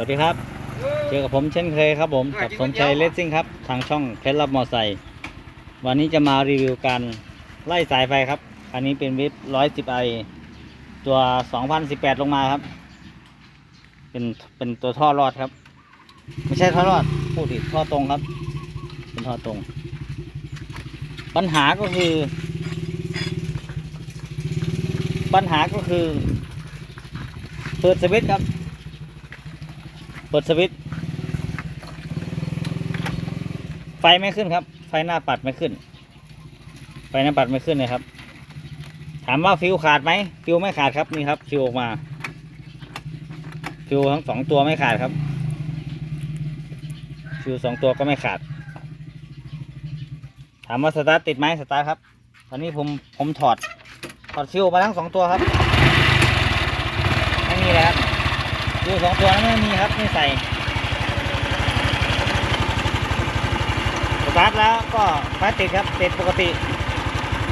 วัสดีครับ เจอกับผมเช่นเคยครับผมกับสมชัยเลสซิ่งครับ ทางช่องเพชรรับมอไซค์วันนี้จะมารีวิวการไล่สายไฟครับ อันนี้เป็นวิปร้อยสิบไอตัวสองพันสิบแปดลงมาครับ เป็นเป็นตัวท่อรอดครับ ไม่ใช่ท่อรอดพูดผิดท่อตรงครับ เป็นท่อตรง ปัญหาก็คือ ปัญหาก็คือ เปิดสวิตช์ครับ เปิดสวิตช์ไฟไม่ขึ้นครับ ไฟหน้าปัดไม่ขึ้น ไฟหน้าปัดไม่ขึ้นเลยครับ ถามว่าฟิวขาดไหมฟิวไม่ขาดครับนี่ครับฟิวออกมา ฟิวทั้งสองตัวไม่ขาดครับ ฟิวสองตัวก็ไม่ขาด ถามว่าสตาร์ทติดไหมสตาร์ทครับ ตอนนี้ผมผมถอดถอดฟิวมาทั้งสองตัวครับไม่มีเลยครับ ฟิวสองตัวนั้นไม่มีครับไม่ใส่สตาร์ทแล้วก็ไฟติดครับติดปกติ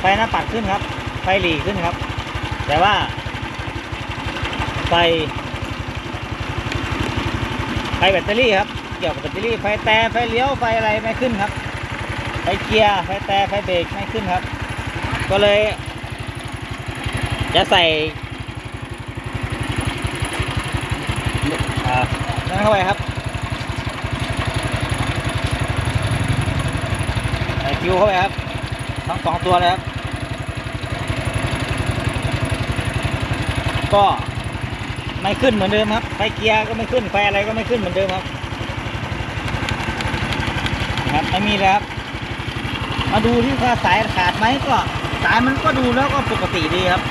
ไฟหน้าปัดขึ้นครับ ไฟหลีขึ้นครับ แต่ว่า ไฟ ไฟแบตเตอรี่ครับ เกี่ยวกับแบตเตอรี่ไฟแต่ไฟเลี้ยวไฟอะไรไม่ขึ้นครับ ไฟเกียร์ไฟแต่ไฟเบรกไม่ขึ้นครับ ก็เลย จะใส่ อ่า นั่นเข้าไปครับใส่คิวเข้าไปครับ ทั้งสองตัวเลยครับ ก็ไม่ขึ้นเหมือนเดิมครับ ไฟเกียร์ก็ไม่ขึ้น ไฟอะไรก็ไม่ขึ้นเหมือนเดิมครับนะครับไม่มีแล้วครับ มาดูที่ว่าสายขาดไหมก็ สายมันก็ดูแล้วก็ปกติดีครับ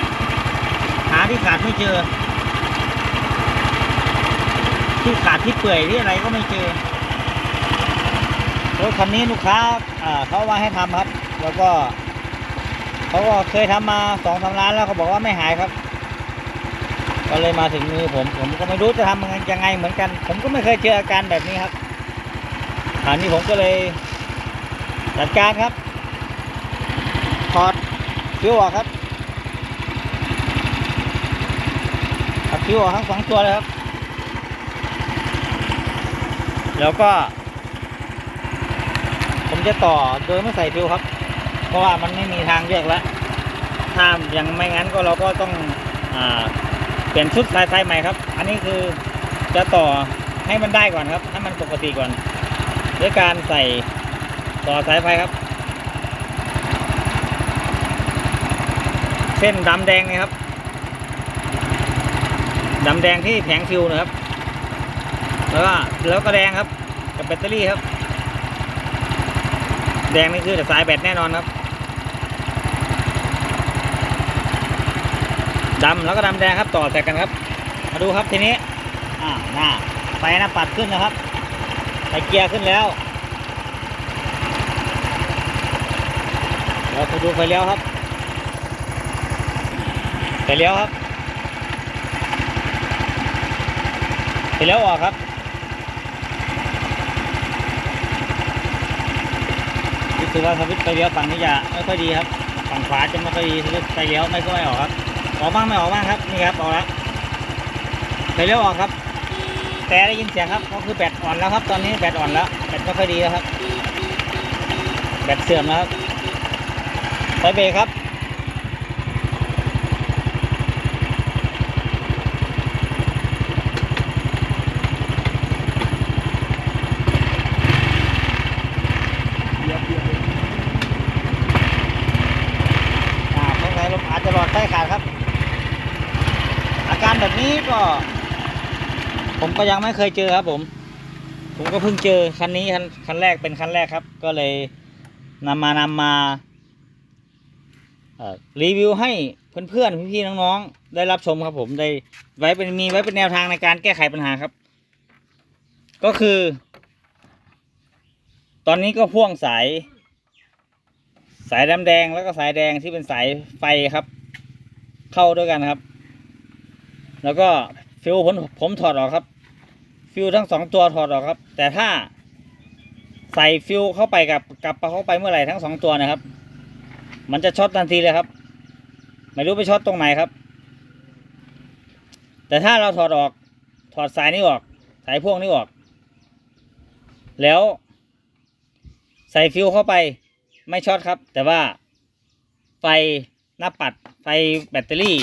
หาที่ขาดไม่เจอ ที่ขาดที่เปื่อยที่อะไรก็ไม่เจอรถคันนี้ลูกค้าเขาว่าให้ทำครับ แล้วก็เขาก็เคยทำมาสองสามล้านแล้วเขาบอกว่าไม่หายครับ ก็เลยมาถึงมือผม ผมก็ไม่รู้จะทำยังไงยังไงเหมือนกัน ผมก็ไม่เคยเจออาการแบบนี้ครับอันนี้ผมก็เลยจัดการครับถอดฟิวออกครับตัดฟิวออกทั้งสองตัวเลยครับ แล้วก็ ผมจะต่อโดยไม่ใส่ฟิวครับ เพราะว่ามันไม่มีทางเลือกแล้วถ้ายังไม่งั้นก็เราก็ต้องอเปลี่ยนชุดสายไฟใหม่ครับ อันนี้คือจะต่อให้มันได้ก่อนครับ ให้มันปกติก่อน ด้วยการใส่ต่อสายไฟครับ เส้นดำแดงนะครับดำแดงที่แผงฟิวนะครับ แล้วก็แล้วก็แดงครับ กับแบตเตอรี่ครับ แดงนี่คือสายแบตแน่นอนครับดำแล้วก็ดำแดงครับต่อแต่กันครับ มาดูครับทีนี้อ่าหน้าไฟหน้าปัดขึ้นนะครับไฟเกียร์ขึ้นแล้วเราไปดูไฟเลี้ยวครับไฟเลี้ยวครับไฟเลี้ยวออกครับ สึกว่าสวิตช์ไฟเลี้ยวฝั่งนี้จะไม่ค่อยดีครับฝั่งขวาจะไม่ค่อยดีสวิตช์ไฟเลี้ยวไม่ค่อยออกครับออกบ้างไม่ออกบ้างครับนี่ครับออกแล้วไฟเลี้ยวออกครับ แต่ได้ยินเสียงครับก็คือแบตอ่อนแล้วครับ ตอนนี้แบตอ่อนแล้วแบตไม่ค่อยดีแล้วครับ แบตเสื่อมแล้วครับไฟเบรกครับ อ่าสงสัยลมอาจจะหลอดไฟขาดครับ อาการแบบนี้ก็ ผมก็ยังไม่เคยเจอครับ ผม ผมก็เพิ่งเจอคันนี้คันคันแรกเป็นคันแรกครับ ก็เลยนำมานำมารีวิวให้เพื่อนๆพี่ๆน้องๆได้รับชมครับ ผมได้ไว้เป็นมีไว้เป็นแนวทางในการแก้ไขปัญหาครับ ก็คือ ตอนนี้ก็พ่วงสาย สายดำแดงแล้วก็สายแดงที่เป็นสายไฟครับ เข้าด้วยกันครับ แล้วก็ ฟิวผมผมถอดออกครับ ฟิวทั้งสองตัวถอดออกครับ แต่ถ้าใส่ฟิวเข้าไปกับกลับเข้าไปเมื่อไหร่ทั้งสองตัวนะครับ มันจะช็อตทันทีเลยครับ ไม่รู้ไปช็อตตรงไหนครับ แต่ถ้าเราถอดออกถอดสายนี้ออก สายพ่วงนี้ออก แล้ว ใส่ฟิวเข้าไปไม่ช็อตครับ แต่ว่าไฟหน้าปัด ไฟแบตเตอรี่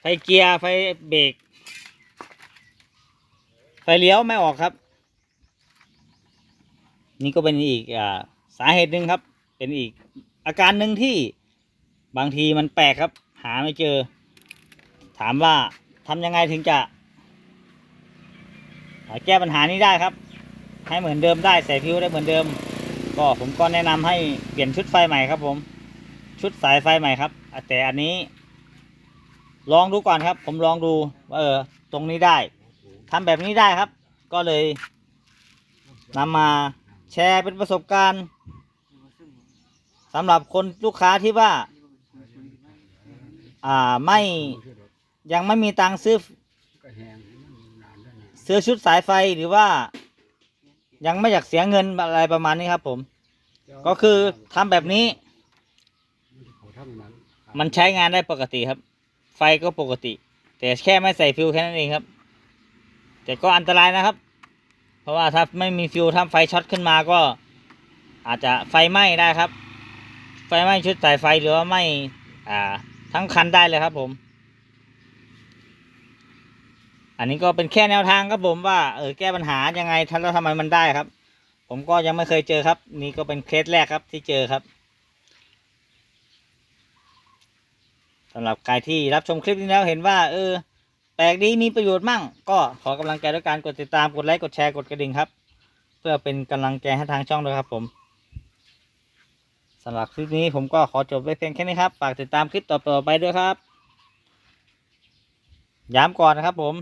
ไฟเกียร์ ไฟเบรก ฟเลี้ยวไม่ออกครับ นี่ก็เป็นอีกอสาเหตุหนึ่งครับ เป็นอีกอาการหนึ่งที่บางทีมันแปลกครับ หาไม่เจอ ถามว่าทำยังไงถึงจะแก้ปัญหานี้ได้ครับ ให้เหมือนเดิมได้ใส่ฟิวได้เหมือนเดิม ก็ผมก็แนะนำให้เปลี่ยนชุดไฟใหม่ครับผมชุดสายไฟใหม่ครับ แต่อันนี้ ลองดูก่อนครับ ผมลองดูว่าเออตรงนี้ได้ ทำแบบนี้ได้ครับ ก็เลยนำมาแชร์เป็นประสบการณ์สำหรับคนลูกค้าที่ว่า อ่าไม่ยังไม่มีตังค์ซื้อซื้อชุดสายไฟหรือว่า ยังไม่อยากเสียเงินอะไรประมาณนี้ครับผม ก็คือทำแบบนี้ มันใช้งานได้ปกติครับ ไฟก็ปกติ แต่แค่ไม่ใส่ฟิวแค่นั้นเองครับ แต่ก็อันตรายนะครับ เพราะว่าถ้าไม่มีฟิวทำไฟช็อตขึ้นมาก็อาจจะไฟไหม้ได้ครับ ไฟไหม้ชุดสายไฟหรือว่าไหม้อ่าทั้งคันได้เลยครับผม อันนี้ก็เป็นแค่แนวทางครับผมว่าเออแก้ปัญหายังไงท่านแล้วทำไมมันได้ครับ ผมก็ยังไม่เคยเจอครับ นี่ก็เป็นเคสแรกครับที่เจอครับสำหรับใครที่รับชมคลิปนี้แล้วเห็นว่า เออ แปลกดีมีประโยชน์มั่ง ก็ขอกำลังใจด้วยการกดติดตามกดไลค์กดแชร์กดกระดิ่งครับ เพื่อเป็นกำลังใจให้ทางช่องด้วยครับผมสำหรับคลิปนี้ผมก็ขอจบไว้เพียงแค่นี้ครับ ฝากติดตามคลิปต่อๆไปด้วยครับ ย้ำก่อนนะครับผม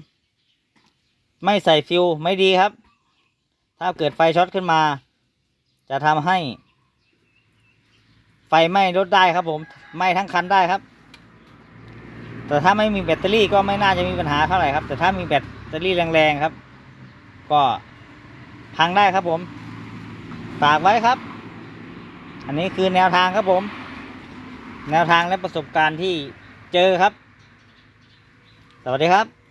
ไม่ใส่ฟิวไม่ดีครับ ถ้าเกิดไฟช็อตขึ้นมา จะทำให้ ไฟไหม้รถได้ครับผมไหม้ทั้งคันได้ครับ แต่ถ้าไม่มีแบตเตอรี่ก็ไม่น่าจะมีปัญหาเท่าไหร่ครับ แต่ถ้ามีแบตเตอรี่แรงๆครับ ก็พังได้ครับผม ฝากไว้ครับ อันนี้คือแนวทางครับผม แนวทางและประสบการณ์ที่เจอครับ สวัสดีครับ